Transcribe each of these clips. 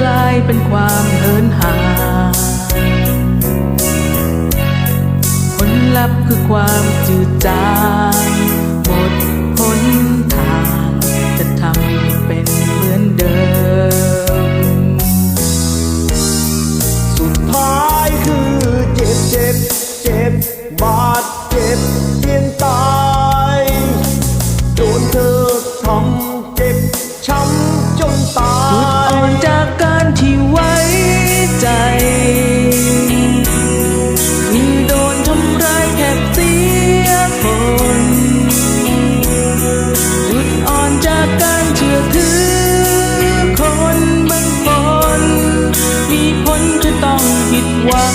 กลายเป็นความเหินห่างผลลัพธ์คือความจืดจางหมดหนทางจะทำเป็นเหมือนเดิม สุดท้ายคือเจ็บเจ็บเจ็บบาด ที่ไว้ใจคือโดนทำร้ายแค่เสียคนจุดอ่อนจากการเชื่อถือ คนบางคน มีผลจะต้องผิดหวัง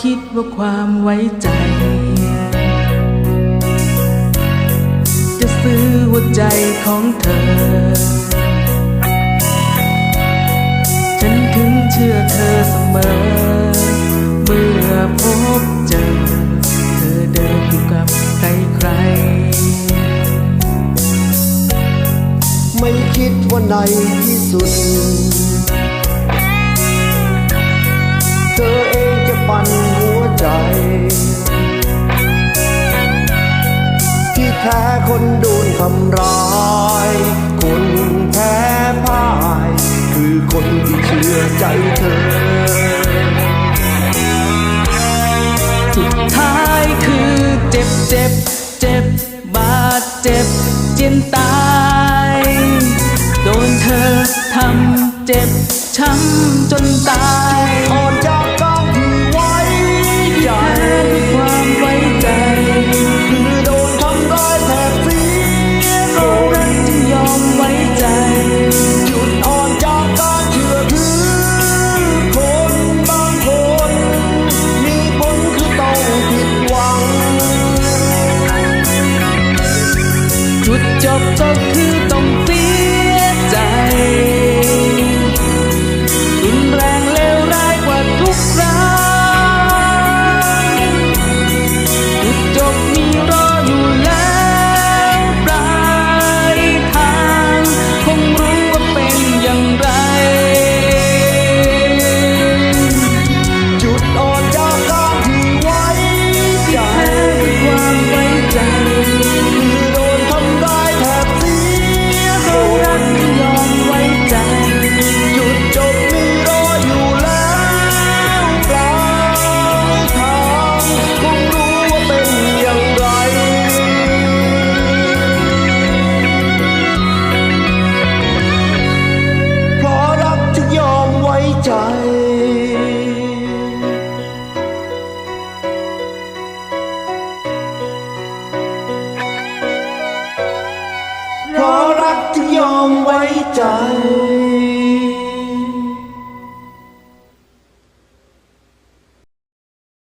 คิดว่าความไว้ใจ จะซื้อหัวใจของเธอ ฉันถึงเชื่อเธอเสมอ เมื่อพบเจอ เธอเดินอยู่กับใครใคร ไม่คิดว่าในที่สุด แท้คนโดนทำร้าย คนแพ้พ่าย คือคนที่เชื่อใจเธอ สุดท้ายคือเจ็บเจ็บเจ็บบาดเจ็บเจียนตาย โดนเธอทำเจ็บช้ำจนตาย จุดจบก็คือต้องเสียใจ เพราะรักจึงยอมไว้ใจ